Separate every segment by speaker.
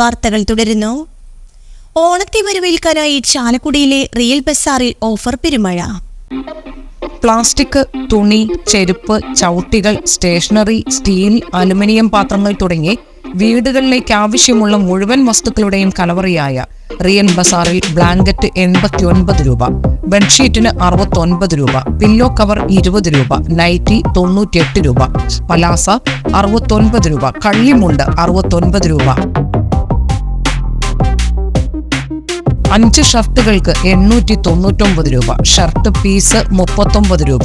Speaker 1: വാർത്തകൾ തുടരുന്നു. ഓണത്തെ വരവേൽക്കാനായി ചാലക്കുടിയിലെ റിയൽ ബസാറിൽ ഓഫർ പെരുമഴ.
Speaker 2: പ്ലാസ്റ്റിക് തുണി ചെരുപ്പ് ചവിട്ടികൾ സ്റ്റേഷനറി സ്റ്റീൽ അലുമിനിയം പാത്രങ്ങൾ തുടങ്ങി വീടുകളിലേക്ക് ആവശ്യമുള്ള മുഴുവൻ വസ്തുക്കളുടെയും കലവറിയായ റിയൽ ബസാറിൽ ബ്ലാങ്കറ്റ് എൺപത്തി ഒൻപത് രൂപ ബെഡ്ഷീറ്റിന് അറുപത്തൊൻപത് രൂപ പില്ലോ കവർ ഇരുപത് രൂപ നൈറ്റി തൊണ്ണൂറ്റിയെട്ട് രൂപ പലാസ അറുപത്തൊൻപത് രൂപ കള്ളിമുണ്ട് അറുപത്തൊൻപത് രൂപ. അഞ്ച് ഷർട്ടുകൾക്ക് എണ്ണൂറ്റി തൊണ്ണൂറ്റൊമ്പത് രൂപ. ഷർട്ട് പീസ് മുപ്പത്തൊമ്പത് രൂപ.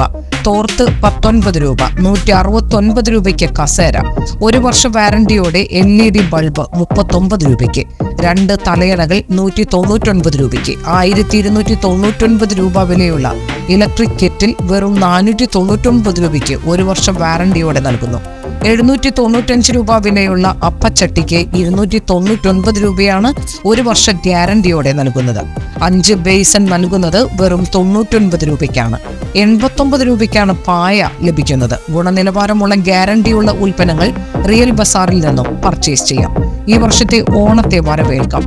Speaker 2: തോർത്ത് പത്തൊൻപത് രൂപ. നൂറ്റി അറുപത്തൊൻപത് രൂപയ്ക്ക് കസേര. ഒരു വർഷ വാറന്റിയോടെ എൽ ഇ ഡി ബൾബ് മുപ്പത്തൊമ്പത് രൂപയ്ക്ക്. രണ്ട് തലയണകൾ നൂറ്റി തൊണ്ണൂറ്റൊൻപത് രൂപയ്ക്ക്. ആയിരത്തി ഇരുന്നൂറ്റി തൊണ്ണൂറ്റൊൻപത് രൂപ വിലയുള്ള ഇലക്ട്രിക് കെറ്റിൽ വെറും നാനൂറ്റി തൊണ്ണൂറ്റൊൻപത് രൂപയ്ക്ക് ഒരു വർഷം വാറന്റിയോടെ നൽകുന്നു. എഴുന്നൂറ്റി തൊണ്ണൂറ്റഞ്ച് രൂപ വിലയുള്ള അപ്പച്ചട്ടിക്ക് ഇരുന്നൂറ്റി തൊണ്ണൂറ്റൊൻപത് രൂപയാണ് ഒരു വർഷ ഗ്യാരണ്ടിയോടെ നൽകുന്നത്. അഞ്ച് ബേസൺ നൽകുന്നത് വെറും തൊണ്ണൂറ്റൊൻപത് രൂപയ്ക്കാണ്. എൺപത്തൊമ്പത് രൂപയ്ക്കാണ് പായ ലഭിക്കുന്നത്. ഗുണനിലവാരമുള്ള ഗ്യാരണ്ടിയുള്ള ഉൽപ്പന്നങ്ങൾ റിയൽ ബസാറിൽ നിന്നും പർച്ചേസ് ചെയ്യാം. ഈ വർഷത്തെ ഓണത്തെ വരവേൽക്കാം.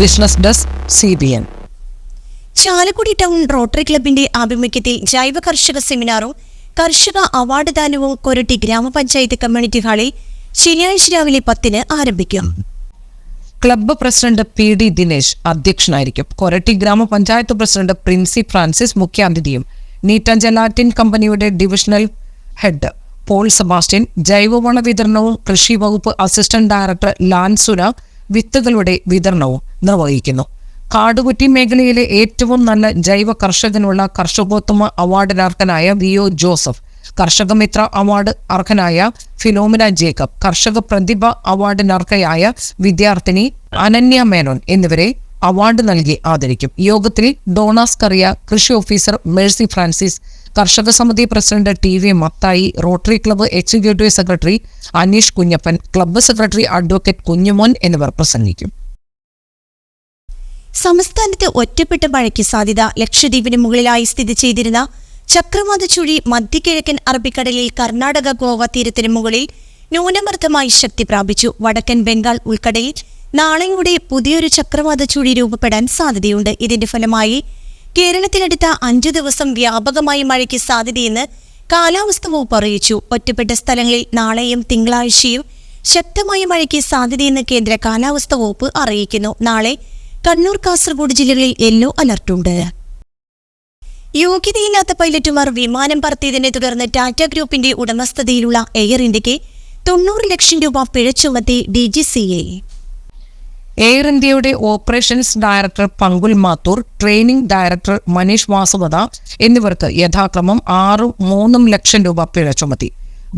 Speaker 2: Business desk C B N
Speaker 1: Chalakudy town rotary ക്ലബിന്റെ ആഭിമുഖ്യത്തിൽ ജൈവ കർഷക സെമിനാറും കർഷക അവാർഡ് ദാനവും കൊരട്ടി ഗ്രാമപഞ്ചായത്ത് കമ്മ്യൂണിറ്റി ഹാളിൽ ശനിയാഴ്ച രാവിലെ പത്തിന് ആരംഭിക്കും.
Speaker 2: Club president P D Dinesh അധ്യക്ഷനായിരിക്കും. കൊരട്ടി ഗ്രാമപഞ്ചായത്ത് പ്രസിഡന്റ് പ്രിൻസി ഫ്രാൻസിസ് മുഖ്യാതിഥിയും നീറ്റ ജലാറ്റിൻ കമ്പനിയുടെ ഡിവിഷണൽ ഹെഡ് പോൾ സെബാസ്റ്റ്യൻ ജൈവവള വിതരണവും കൃഷി വകുപ്പ് അസിസ്റ്റന്റ് ഡയറക്ടർ ലാൻസുന വിത്തുകളുടെ വിതരണവും നിർവഹിക്കുന്നു. കാടുകുറ്റി മേഖലയിലെ ഏറ്റവും നല്ല ജൈവ കർഷകനുള്ള കർഷകോത്തമ അവാർഡിനർഹനായ വി ഒ ജോസഫ് കർഷക മിത്ര അവാർഡ് അർഹനായ ഫിലോമിന ജേക്കബ് കർഷക പ്രതിഭ അവാർഡിനർഹയായ വിദ്യാർത്ഥിനി അനന്യ മേനോൻ എന്നിവരെ അവാർഡ് നൽകി ആദരിക്കും. യോഗത്തിൽ ഡോണാസ് കറിയ കൃഷി ഓഫീസർ മേഴ്സി ഫ്രാൻസിസ് കർഷക സമിതി president T V Mathai rotary club executive secretary Aneesh Kunjappan club secretary advocate Kunjumon എന്നിവർ പ്രസംഗിക്കും.
Speaker 1: സംസ്ഥാനത്ത് ഒറ്റപ്പെട്ട മഴയ്ക്ക് സാധ്യത ലക്ഷദ്വീപിന് മുകളിലായി സ്ഥിതി ചെയ്തിരുന്ന ചക്രവാത ചുഴി മധ്യകിഴക്കൻ അറബിക്കടലിൽ കർണാടക ഗോവ തീരത്തിന് മുകളിൽ ന്യൂനമർദ്ദമായി ശക്തി പ്രാപിച്ചു. വടക്കൻ ബംഗാൾ ഉൾക്കടലിൽ നാളെയോടെ പുതിയൊരു ചക്രവാത ചുഴി രൂപപ്പെടാൻ സാധ്യതയുണ്ട്. ഇതിന്റെ ഫലമായി കേരളത്തിനടുത്ത അഞ്ചു ദിവസം വ്യാപകമായി മഴയ്ക്ക് സാധ്യതയെന്ന് കാലാവസ്ഥ വകുപ്പ് അറിയിച്ചു. ഒറ്റപ്പെട്ട സ്ഥലങ്ങളിൽ നാളെയും തിങ്കളാഴ്ചയും ശക്തമായ മഴയ്ക്ക് സാധ്യതയെന്ന് കേന്ദ്ര കാലാവസ്ഥ വകുപ്പ് അറിയിക്കുന്നു. നാളെ കണ്ണൂർ കാസർഗോഡ് ജില്ലകളിൽ യെല്ലോ അലർട്ടുണ്ട് യോഗ്യതയില്ലാത്ത പൈലറ്റുമാർ വിമാനം പറത്തിയതിനെ തുടർന്ന് ടാറ്റ ഗ്രൂപ്പിന്റെ ഉടമസ്ഥതയിലുള്ള എയർ ഇന്ത്യയ്ക്ക് തൊണ്ണൂറ് ലക്ഷം രൂപ പിഴ ചുമത്തി D G C A
Speaker 2: air ഇന്ത്യയുടെ operations director Pankul Mathur training director Manish Vasavada എന്നിവർക്ക് യഥാക്രമം ആറും മൂന്നും ലക്ഷം രൂപ പിഴ ചുമത്തി.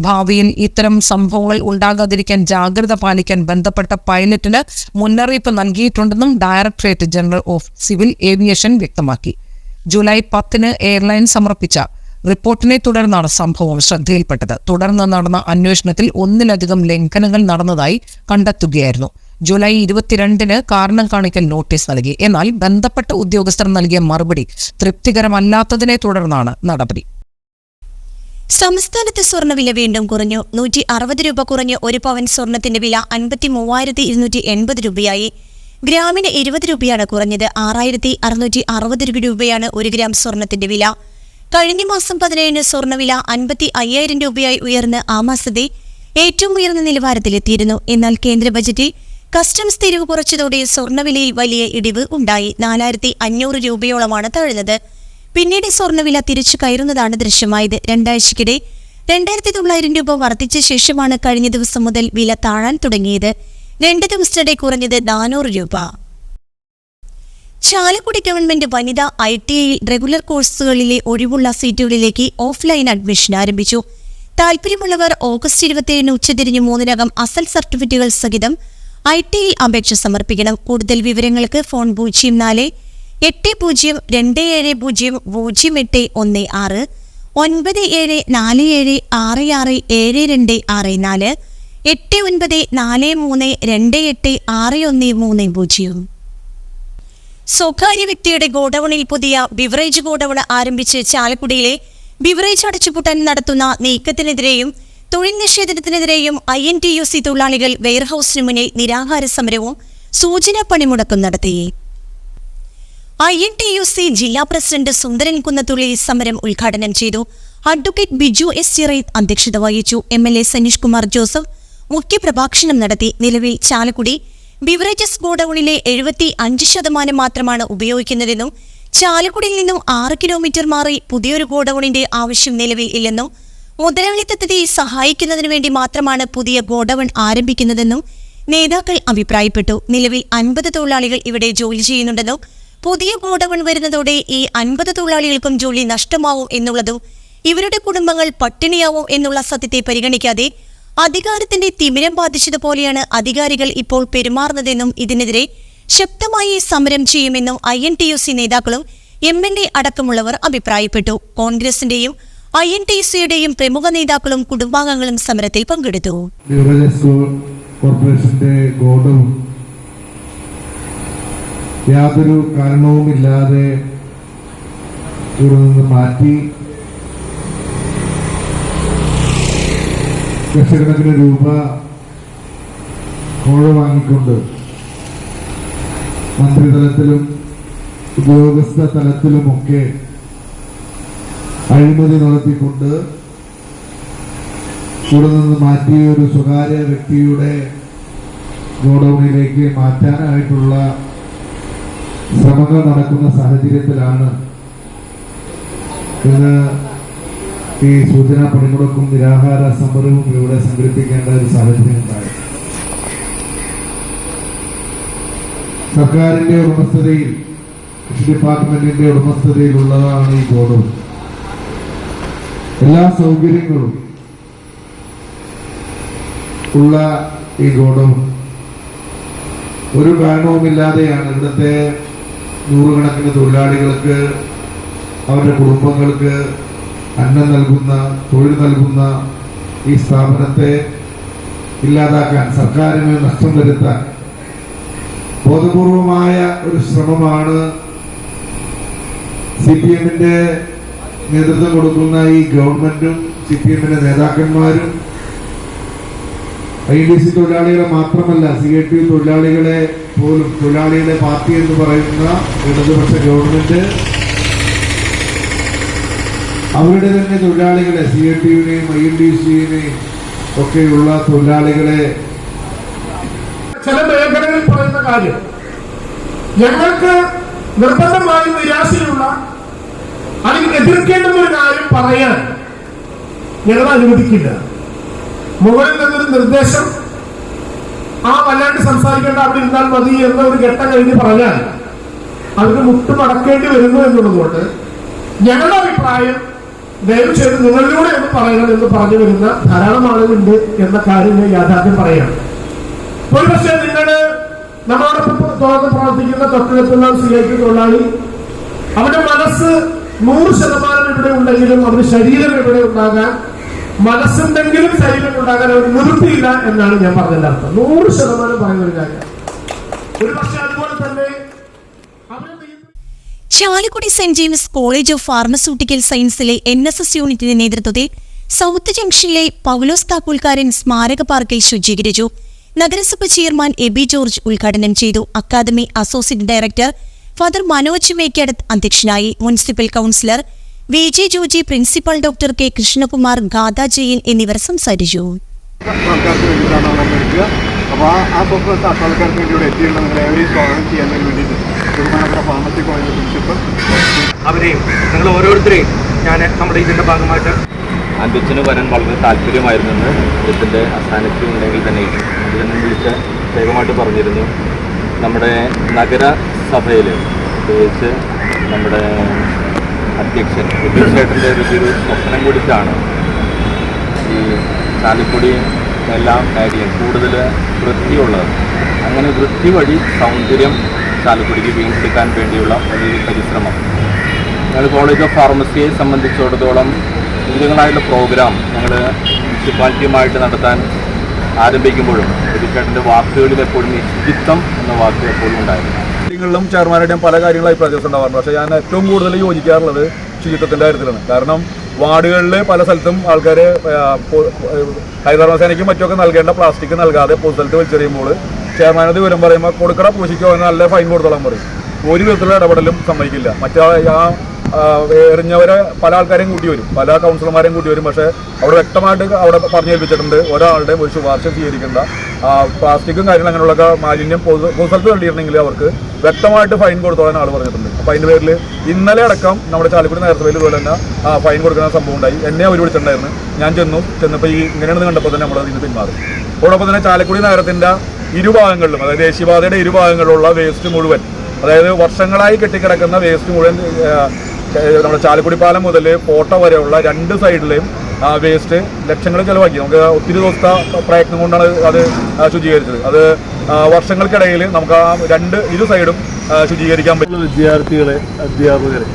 Speaker 2: ഭാവിയിൽ ഇത്തരം സംഭവങ്ങൾ ഉണ്ടാകാതിരിക്കാൻ ജാഗ്രത പാലിക്കാൻ ബന്ധപ്പെട്ട പൈലറ്റിന് മുന്നറിയിപ്പ് നൽകിയിട്ടുണ്ടെന്നും directorate general of civil aviation വ്യക്തമാക്കി. ജൂലൈ പത്തിന് എയർലൈൻ സമർപ്പിച്ച റിപ്പോർട്ടിനെ തുടർന്നാണ് സംഭവം ശ്രദ്ധയിൽപ്പെട്ടത്. തുടർന്ന് നടന്ന അന്വേഷണത്തിൽ ഒന്നിലധികം ലംഘനങ്ങൾ നടന്നതായി കണ്ടെത്തുകയായിരുന്നു. ജൂലൈ ഇരുപത്തിരണ്ടിന് കാരണം കാണിക്കൽ നോട്ടീസ് നൽകി. എന്നാൽ ബന്ധപ്പെട്ട ഉദ്യോഗസ്ഥർ നൽകിയ മറുപടി തൃപ്തികരമല്ലാത്തതിനെ തുടർന്നാണ് നടപടി.
Speaker 1: സംസ്ഥാനത്ത് സ്വർണവില വീണ്ടും കുറഞ്ഞു. നൂറ്റി അറുപത് രൂപ കുറഞ്ഞ് ഒരു പവൻ സ്വർണത്തിന്റെ വില അൻപത്തി മൂവായിരത്തി ഇരുന്നൂറ്റി എൺപത് രൂപയായി. ഗ്രാമിന് ഇരുപത് രൂപയാണ് കുറഞ്ഞത്. ആറായിരത്തി അറുന്നൂറ്റി അറുപത് രൂപയാണ് ഒരു ഗ്രാം സ്വർണത്തിന്റെ വില. കഴിഞ്ഞ മാസം പതിനേഴിന് സ്വർണവില അൻപത്തി അയ്യായിരം രൂപയായി ഉയർന്ന് ആ മാസത്തെ ഏറ്റവും ഉയർന്ന നിലവാരത്തിലെത്തിയിരുന്നു. എന്നാൽ കേന്ദ്ര ബജറ്റിൽ കസ്റ്റംസ് തിരിവ് കുറച്ചതോടെ സ്വർണവിലയിൽ വലിയ ഇടിവ് ഉണ്ടായി. നാലായിരത്തി അഞ്ഞൂറ് രൂപയോളമാണ് താഴ്ന്നത് പിന്നീട് സ്വർണവില തിരിച്ചു കയറുന്നതാണ് ദൃശ്യമായത്. രണ്ടാഴ്ചക്കിടെ രണ്ടായിരത്തി തൊള്ളായിരം രൂപ വർദ്ധിച്ച ശേഷമാണ് കഴിഞ്ഞ ദിവസം മുതൽ വില താഴാൻ തുടങ്ങിയത്. രണ്ട് ദിവസത്തിനിടെ കുറഞ്ഞത് നാനൂറ് രൂപ. ചാലക്കുടി ഗവൺമെന്റ് വനിതാ ഐ ടി ഐ റെഗുലർ കോഴ്സുകളിലെ ഒഴിവുള്ള സീറ്റുകളിലേക്ക് ഓഫ്ലൈൻ അഡ്മിഷൻ ആരംഭിച്ചു. താൽപര്യമുള്ളവർ ഓഗസ്റ്റ് ഇരുപത്തിയേഴിന് ഉച്ചതിരിഞ്ഞ് മൂന്നിനകം അസൽ സർട്ടിഫിക്കറ്റുകൾ സഹിതം ഐ ടി ഐ അപേക്ഷ സമർപ്പിക്കണം. കൂടുതൽ വിവരങ്ങൾക്ക് ഫോൺ പൂജ്യം നാല് എട്ട് പൂജ്യം രണ്ട് ഏഴ് പൂജ്യം പൂജ്യം എട്ട് ഒന്ന് ആറ് ഒൻപത് ഏഴ് നാല് ഏഴ് ആറ് ആറ് ഏഴ് രണ്ട് ആറ് നാല് എട്ട് ഒൻപത് നാല് മൂന്ന് രണ്ട് എട്ട് ആറ് ഒന്ന് മൂന്ന് പൂജ്യം. സ്വകാര്യ വ്യക്തിയുടെ ഗോഡൌണിൽ പുതിയ ബിവറേജ് ഗോഡൌൺ ആരംഭിച്ച് ചാലക്കുടിയിലെ ബിവറേജ് അടച്ചുപൂട്ടാൻ നടത്തുന്ന നീക്കത്തിനെതിരെയും തൊഴിൽ നിഷേധത്തിനെതിരെയും I N T U C തൊഴിലാളികൾ വെയർഹൌസിന് മുന്നിൽ നിരാഹാര സമരവും സൂചനാ പണിമുടക്കും നടത്തി. I N T U C ജില്ലാ പ്രസിഡന്റ് സുന്ദരൻ കുന്നത്തുള്ളി സമരം ഉദ്ഘാടനം ചെയ്തു. അഡ്വക്കേറ്റ് ബിജു എസ് ചിറൈത്ത് അധ്യക്ഷത വഹിച്ചു. M L A Saneesh Kumar Joseph മുഖ്യപ്രഭാഷണം നടത്തി. നിലവിൽ ചാലക്കുടി ബിവറേജസ് ഗോഡൌണിലെ എഴുപത്തി അഞ്ച് ശതമാനം മാത്രമാണ് ഉപയോഗിക്കുന്നതെന്നും ചാലക്കുടിയിൽ നിന്നും ആറ് കിലോമീറ്റർ മാറി പുതിയൊരു ഗോഡൌണിന്റെ ആവശ്യം നിലവിൽ ഇല്ലെന്നും മുതലാളിത്തത്തെ സഹായിക്കുന്നതിനു വേണ്ടി മാത്രമാണ് പുതിയ ഗോഡൌൺ ആരംഭിക്കുന്നതെന്നും നേതാക്കൾ അഭിപ്രായപ്പെട്ടു. നിലവിൽ അൻപത് തൊഴിലാളികൾ ഇവിടെ ജോലി ചെയ്യുന്നുണ്ടെന്നും പുതിയ ഗോഡൌൺ വരുന്നതോടെ ഈ അൻപത് തൊഴിലാളികൾക്കും ജോലി നഷ്ടമാവും എന്നുള്ളതും ഇവരുടെ കുടുംബങ്ങൾ പട്ടിണിയാവും എന്നുള്ള സത്യത്തെ പരിഗണിക്കാതെ അധികാരത്തിന്റെ തിമിരം ബാധിച്ചതുപോലെയാണ് അധികാരികൾ ഇപ്പോൾ പെരുമാറുന്നതെന്നും ഇതിനെതിരെ ശക്തമായി സമരം ചെയ്യുമെന്നും I N T U C നേതാക്കളും എം എൽ എ അടക്കമുള്ളവർ അഭിപ്രായപ്പെട്ടു. കോൺഗ്രസിന്റെയും ഐ എൻ ടി സിയുടെയും പ്രമുഖ നേതാക്കളും കുടുംബാംഗങ്ങളും സമരത്തിൽ പങ്കെടുത്തു.
Speaker 3: കോർപ്പറേഷന്റെ യാതൊരു കാരണവുമില്ലാതെ ഇവിടെ മാറ്റി. ലക്ഷക്കണക്കിന് രൂപ കോഴ വാങ്ങിക്കൊണ്ട് മന്ത്രിതലത്തിലും ഉദ്യോഗസ്ഥ തലത്തിലുമൊക്കെ അഴിമതി നടത്തിക്കൊണ്ട് ഇവിടെ നിന്ന് മാറ്റിയ ഒരു സ്വകാര്യ വ്യക്തിയുടെ ഗോഡൌണിലേക്ക് മാറ്റാനായിട്ടുള്ള ശ്രമങ്ങൾ നടക്കുന്ന സാഹചര്യത്തിലാണ് ഇന്ന് ഈ സൂചനാ പണിമുടക്കും നിരാഹാര സമരവും ഇവിടെ സംഘടിപ്പിക്കേണ്ട ഒരു സാഹചര്യം ഉണ്ടായി സർക്കാരിന്റെ ഉടമസ്ഥതയിൽ കൃഷി ഡിപ്പാർട്ട്മെന്റിന്റെ ഉടമസ്ഥതയിലുള്ളതാണ് ഈ ഗോഡൌൺ. എല്ലാ സൗകര്യങ്ങളും ഉള്ള ഈ ഗോഡൌൺ. ഒരു കാരണവുമില്ലാതെയാണ് ഇവിടുത്തെ നൂറുകണക്കിന് തൊഴിലാളികൾക്ക് അവരുടെ കുടുംബങ്ങൾക്ക് അന്നം നൽകുന്ന തൊഴിൽ നൽകുന്ന ഈ സ്ഥാപനത്തെ ഇല്ലാതാക്കാൻ സർക്കാരിന് നഷ്ടം വരുത്താൻ ബോധപൂർവമായ ഒരു ശ്രമമാണ് സി പി എമ്മിന്റെ നേതൃത്വം കൊടുക്കുന്ന ഈ ഗവൺമെന്റും സി പി എമ്മിന്റെ നേതാക്കന്മാരും ഐ ഡി സി തൊഴിലാളികളെ മാത്രമല്ല സി ഐ ടി തൊഴിലാളികളെ പോലും തൊഴിലാളികളെ പാർട്ടി എന്ന് പറയുന്ന ഇടതുപക്ഷ ഗവൺമെന്റ് അവരുടെ തന്നെ തൊഴിലാളികളെ സി ഐ ടിയുടെയും ഐ എൻ ഡി സിയുടെയും ഒക്കെയുള്ള തൊഴിലാളികളെ
Speaker 4: ചില മേഖലകളിൽ പറയുന്ന കാര്യം ഞങ്ങൾക്ക് നിർബന്ധമായും നിരാശയിലുള്ള അല്ലെങ്കിൽ എതിർക്കേണ്ടുന്ന ഒരു കാര്യം പറയാൻ ഞങ്ങൾ അനുവദിക്കില്ല. മുകളിൽ നിന്നൊരു നിർദ്ദേശം ആ വല്ലാണ്ട് സംസാരിക്കേണ്ട അവിടെ ഇരുന്നാൽ മതി എന്ന ഒരു ഘട്ടം കഴിഞ്ഞ് പറഞ്ഞാൽ അവർക്ക് മുട്ടുമടക്കേണ്ടി വരുന്നു എന്നുള്ളതുകൊണ്ട് ഞങ്ങളുടെ അഭിപ്രായം ദയവ് ചെയ്ത് നിങ്ങളിലൂടെ എന്ന് പറയണം എന്ന് പറഞ്ഞു വരുന്ന ധാരാളം ആളുകളുണ്ട് എന്ന കാര്യം ഞാൻ യാഥാർത്ഥ്യം പറയാണ്. ഒരുപക്ഷെ നിങ്ങൾ നമ്മളോടൊപ്പം പ്രവർത്തിക്കുന്ന തൊട്ടടുത്തുള്ള സി ഐ ടി തൊഴിലാളി അവരുടെ മനസ്സ് നൂറ് ശതമാനം ഇവിടെ ഉണ്ടെങ്കിലും അവന് ശരീരം ഇവിടെ ഉണ്ടാകാൻ മനസ്സുണ്ടെങ്കിലും ശരീരം ഉണ്ടാകാൻ അവർ നിർത്തിയില്ല എന്നാണ് ഞാൻ പറഞ്ഞതിന്റെ അർത്ഥം. നൂറ് ശതമാനം പറയുന്ന ഒരു കാര്യം. ഒരു പക്ഷെ അതുപോലെ തന്നെ
Speaker 1: Chalakudy saint James college of pharmaceutical സയൻസിലെ N S S യൂണിറ്റിന്റെ നേതൃത്വത്തിൽ സൗത്ത് ജംഗ്ഷനിലെ പൗലോസ് താക്കൂൽക്കാരൻ സ്മാരക പാർക്കിൽ ശുചീകരിച്ചു. നഗരസഭ ചെയർമാൻ എബി ജോർജ് ഉദ്ഘാടനം ചെയ്തു. Academy associate director father Manoj Mekkadath അധ്യക്ഷനായി municipal councillor V J Joji principal doctor K Krishnakumar Gatha Jain എന്നിവർ സംസാരിച്ചു.
Speaker 5: അപ്പോൾ ആ ആ സ്വപ്നത്തെ ആൾക്കാർക്ക് വേണ്ടി ഇവിടെ ഏവരെയും സ്വാഗതം ചെയ്യാൻ വേണ്ടിയിട്ട്. ബഹുമാനപ്പെട്ട ഫാർമസി കോളേജ് പ്രിൻസിപ്പൽ
Speaker 6: അവരെയും നിങ്ങൾ ഓരോരുത്തരെയും ഞാൻ നമ്മുടെ ഇതിന്റെ ഭാഗമായിട്ട്
Speaker 7: വരാൻ വളരെ താല്പര്യമായിരുന്നു ഇതിന്റെ അസാന്നിധ്യം ഉണ്ടെങ്കിൽ തന്നെ ഇതിനെ വിളിച്ച് പ്രത്യേകമായിട്ട് പറഞ്ഞിരുന്നു. നമ്മുടെ നഗരസഭയിൽ പ്രത്യേകിച്ച് നമ്മുടെ അധ്യക്ഷൻ ചേട്ടന്റെ ഒരു ഒരു സ്വപ്നം കൂടിയിട്ടാണ് ഈ ചാലിക്കുടി എല്ലാം കാര്യം കൂടുതൽ വൃത്തിയുള്ളത്. അങ്ങനെ വൃത്തി വഴി സൗന്ദര്യം ചാലക്കുടിക്ക് വീണ്ടെടുക്കാൻ വേണ്ടിയുള്ള വലിയൊരു പരിശ്രമം. ഞങ്ങൾ കോളേജ് ഓഫ് ഫാർമസിയെ സംബന്ധിച്ചിടത്തോളം വിവിധങ്ങളായിട്ടുള്ള പ്രോഗ്രാം ഞങ്ങൾ മുനിസിപ്പാലിറ്റിയുമായിട്ട് നടത്താൻ ആരംഭിക്കുമ്പോഴും ചേട്ടന്റെ വാക്കുകളിൽ എപ്പോഴും ഈ ശുചിത്വം എന്ന വാക്ക് എപ്പോഴും ഉണ്ടായിരുന്നു.
Speaker 5: ചെയർമാരുടെയും പല കാര്യങ്ങളായി പ്രദേശം ഉണ്ടാവാറുണ്ട്. പക്ഷേ ഞാൻ ഏറ്റവും കൂടുതൽ യോജിക്കാറുള്ളത് ശുചിത്വത്തിന്റെ കാര്യത്തിലാണ്. കാരണം വാർഡുകളിൽ പല സ്ഥലത്തും ആൾക്കാർ ഹരിതകർമ്മസേനയ്ക്കും മറ്റൊക്കെ നൽകേണ്ട പ്ലാസ്റ്റിക് നൽകാതെ പൊതു സ്ഥലത്ത് വലിച്ചെറിയുമ്പോൾ ചെയർമാനത് വിവരം പറയുമ്പോൾ കൊടുക്കട പൂശിക്കോ എന്ന് നല്ല ഫൈൻ കൊടുത്തോളാൻ പറയും. ഒരു വിധത്തിലുള്ള ഇടപെടലും സമ്മതിക്കില്ല. മറ്റേ ആ, എറിഞ്ഞവരെ പല ആൾക്കാരെയും കൂട്ടി വരും. പല കൗൺസിലർമാരെയും കൂട്ടി വരും. പക്ഷേ അവിടെ വ്യക്തമായിട്ട് അവിടെ പറഞ്ഞു ഏൽപ്പിച്ചിട്ടുണ്ട്. ഒരാളുടെ ഒരു ശുപാർശ സ്വീകരിക്കേണ്ട. പ്ലാസ്റ്റിക്കും കാര്യങ്ങളും അങ്ങനെയുള്ള മാലിന്യം പൊതു പൊതുസ്ഥലത്ത് തള്ളിയിരുന്നെങ്കിൽ അവർക്ക് വ്യക്തമായിട്ട് ഫൈൻ കൊടുത്തോളാൻ ആൾ പറഞ്ഞിട്ടുണ്ട്. അപ്പോൾ അതിന്റെ പേരിൽ ഇന്നലെ അടക്കം നമ്മുടെ ചാലക്കുടി നഗരസഭയിൽ ഇതുപോലെ തന്നെ ഫൈൻ കൊടുക്കുന്ന സംഭവം ഉണ്ടായി. എന്നെ അവർ വിളിച്ചിട്ടുണ്ടായിരുന്നു. ഞാൻ ചെന്നു. ചെന്നപ്പോൾ ഈ ഇങ്ങനെയാണെന്ന് കണ്ടപ്പോൾ തന്നെ നമ്മൾ ഇതിന് പിന്മാറി. അതോടൊപ്പം തന്നെ ചാലക്കുടി നഗരത്തിന്റെ ഇരുഭാഗങ്ങളിലും അതായത് ദേശീയപാതയുടെ ഇരുഭാഗങ്ങളിലുള്ള വേസ്റ്റ് മുഴുവൻ അതായത് വർഷങ്ങളായി കെട്ടിക്കിടക്കുന്ന വേസ്റ്റ് മുഴുവൻ നമ്മുടെ ചാലക്കുടി പാലം മുതൽ കോട്ട വരെയുള്ള രണ്ട് സൈഡിലെയും വേസ്റ്റ് ലക്ഷങ്ങൾ ചിലവാക്കി. നമുക്ക് ഒത്തിരി ദിവസത്തെ പ്രയത്നം കൊണ്ടാണ് അത് ശുചീകരിച്ചത്. അത് വർഷങ്ങൾക്കിടയിൽ നമുക്ക് ആ രണ്ട് ഇരു സൈഡും ശുചീകരിക്കാൻ പറ്റും.
Speaker 8: വിദ്യാർത്ഥികളെ അധ്യാപകരെ.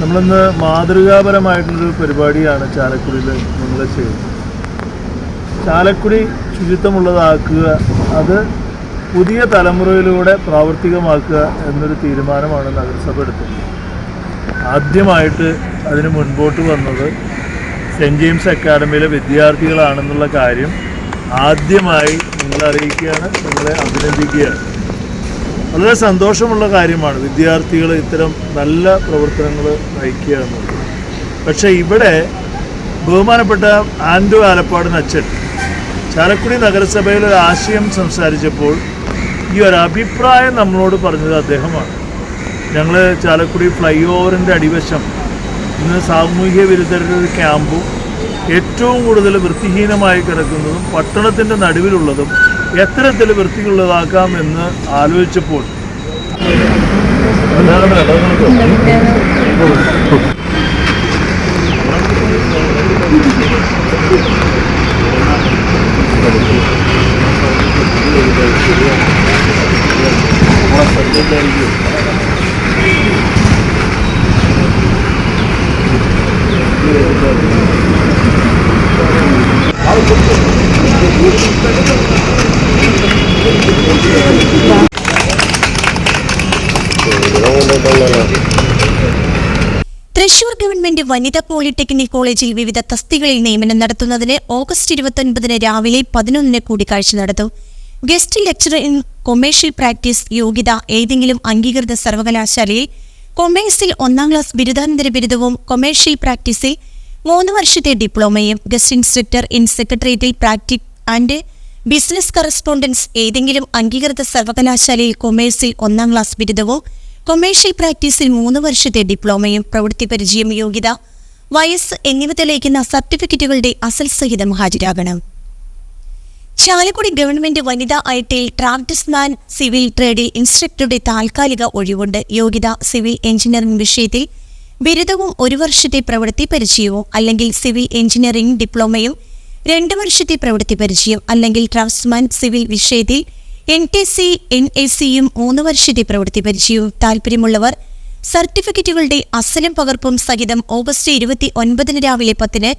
Speaker 8: നമ്മളിന്ന് മാതൃകാപരമായിട്ടുള്ളൊരു പരിപാടിയാണ് ചാലക്കുടിയിൽ നമ്മൾ ചെയ്യുന്നത്. ചാലക്കുടി ശുചിത്വമുള്ളതാക്കുക അത് പുതിയ തലമുറയിലൂടെ പ്രാവർത്തികമാക്കുക എന്നൊരു തീരുമാനമാണ് നഗരസഭ എടുത്തത്. ആദ്യമായിട്ട് അതിന് മുൻപോട്ട് വന്നത് സെന്റ് ജെയിംസ് അക്കാഡമിയിലെ വിദ്യാർത്ഥികളാണെന്നുള്ള കാര്യം ആദ്യമായി നിങ്ങളെ അറിയിക്കുകയാണ് നിങ്ങളെ അഭിനന്ദിക്കുകയാണ്. വളരെ സന്തോഷമുള്ള കാര്യമാണ് വിദ്യാർത്ഥികൾ ഇത്തരം നല്ല പ്രവർത്തനങ്ങൾ നയിക്കുക എന്നുള്ളത് പക്ഷേ ഇവിടെ ബഹുമാനപ്പെട്ട ആൻഡു ആലപ്പാട് അച്ഛൻ ചാലക്കുടി നഗരസഭയിൽ ഒരു ആശയം സംസാരിച്ചപ്പോൾ ഈ ഒരു അഭിപ്രായം നമ്മളോട് പറഞ്ഞത് അദ്ദേഹമാണ്. ഞങ്ങൾ ചാലക്കുടി ഫ്ലൈ ഓവറിന്റെ അടിവശം ഇന്ന് സാമൂഹ്യ വിരുദ്ധരുടെ ഒരു ക്യാമ്പും ഏറ്റവും കൂടുതൽ വൃത്തിഹീനമായി കിടക്കുന്നതും പട്ടണത്തിന്റെ നടുവിലുള്ളതും എത്തരത്തിൽ വൃത്തിയുള്ളതാക്കാം എന്ന് ആലോചിച്ചപ്പോൾ
Speaker 1: തൃശൂർ ഗവൺമെന്റ് വനിതാ പോളിടെക്നിക് കോളേജിൽ വിവിധ തസ്തികളിൽ നിയമനം നടത്തുന്നതിന് ഓഗസ്റ്റ് ഇരുപത്തൊൻപതിന് രാവിലെ പതിനൊന്നിന് കൂടിക്കാഴ്ച നടത്തും guest lecturer in commercial practice യോഗ്യത ഏതെങ്കിലും അംഗീകൃത സർവകലാശാലയിൽ കൊമേഴ്സിൽ ഒന്നാം ക്ലാസ് ബിരുദാനന്തര ബിരുദവും കൊമേഴ്ഷ്യൽ പ്രാക്ടീസിൽ മൂന്ന് വർഷത്തെ ഡിപ്ലോമയും ഗസ്റ്റ് ഇൻസ്ട്രക്ടർ ഇൻ സെക്രട്ടേറിയറ്റിൽ പ്രാക്ടീസ് ആൻഡ് ബിസിനസ് കറസ്പോണ്ടൻസ് ഏതെങ്കിലും അംഗീകൃത സർവകലാശാലയിൽ കൊമേഴ്സിൽ ഒന്നാം ക്ലാസ് ബിരുദവും കൊമേഴ്ഷ്യൽ പ്രാക്ടീസിൽ മൂന്ന് വർഷത്തെ ഡിപ്ലോമയും പ്രവൃത്തി പരിചയം യോഗ്യത വയസ്സ് എന്നിവ തെളിയിക്കുന്ന സർട്ടിഫിക്കറ്റുകളുടെ അസൽ സഹിതം ഹാജരാകണം. ചാലക്കുടി ഗവൺമെന്റ് വനിതാ ഐ ടി ട്രാഫ്റ്റ്സ്മാൻ സിവിൽ ട്രേഡിൽ ഇൻസ്ട്രക്ടറുടെ താൽക്കാലിക ഒഴിവുണ്ട്. യോഗ്യത സിവിൽ എഞ്ചിനീയറിംഗ് വിഷയത്തിൽ ബിരുദവും ഒരു വർഷത്തെ പ്രവൃത്തി പരിചയവും അല്ലെങ്കിൽ സിവിൽ എഞ്ചിനീയറിംഗ് ഡിപ്ലോമയും രണ്ട് വർഷത്തെ പ്രവൃത്തി പരിചയം അല്ലെങ്കിൽ ഡ്രാഫ്റ്റ്സ്മാൻ സിവിൽ വിഷയത്തിൽ N T C N A സിയും മൂന്ന് വർഷത്തെ പ്രവൃത്തി പരിചയവും താല്പര്യമുള്ളവർ സർട്ടിഫിക്കറ്റുകളുടെ അസലും പകർപ്പും സഹിതം ഓഗസ്റ്റ് ഇരുപത്തി ഒൻപതിന് രാവിലെ പത്തിന്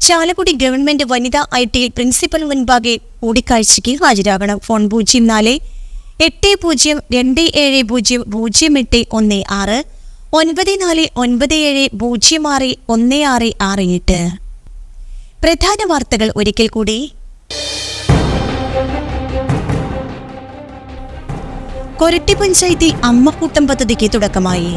Speaker 1: ചാലക്കുടി ഗവൺമെന്റ് വനിതാ ഐ ടി പ്രിൻസിപ്പൽ മുൻപാകെ കൂടിക്കാഴ്ചയ്ക്ക് ഹാജരാകണം. ഫോൺ പൂജ്യം നാല് എട്ട് പൂജ്യം രണ്ട് ഏഴ് പൂജ്യം പൂജ്യം എട്ട് ഒന്ന് ആറ് ഒൻപത് നാല് ഒൻപത് ഏഴ് പൂജ്യം ആറ് ഒന്ന് ആറ് ആറ് എട്ട് പ്രധാന വാർത്തകൾ ഒരിക്കൽ കൂടി. കൊരട്ടി പഞ്ചായത്തിൽ അമ്മക്കൂട്ടം പദ്ധതിക്ക് തുടക്കമായി.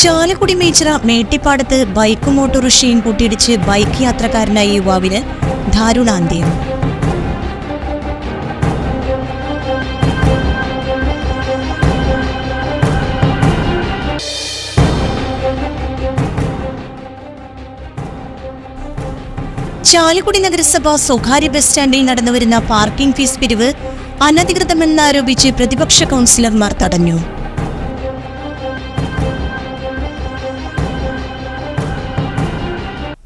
Speaker 1: ചാലക്കുടി മേച്ചിറ മേട്ടിപ്പാടത്ത് ബൈക്കും ഓട്ടോറിക്ഷയും കൂട്ടിയിടിച്ച് ബൈക്ക് യാത്രക്കാരനായ യുവാവിന് ദാരുണാന്ത്യം. ചാലക്കുടി നഗരസഭ സ്വകാര്യ ബസ് സ്റ്റാൻഡിൽ നടന്നുവരുന്ന പാർക്കിംഗ് ഫീസ് പിരിവ് അനധികൃതമെന്നാരോപിച്ച് പ്രതിപക്ഷ കൗൺസിലർമാർ തടഞ്ഞു.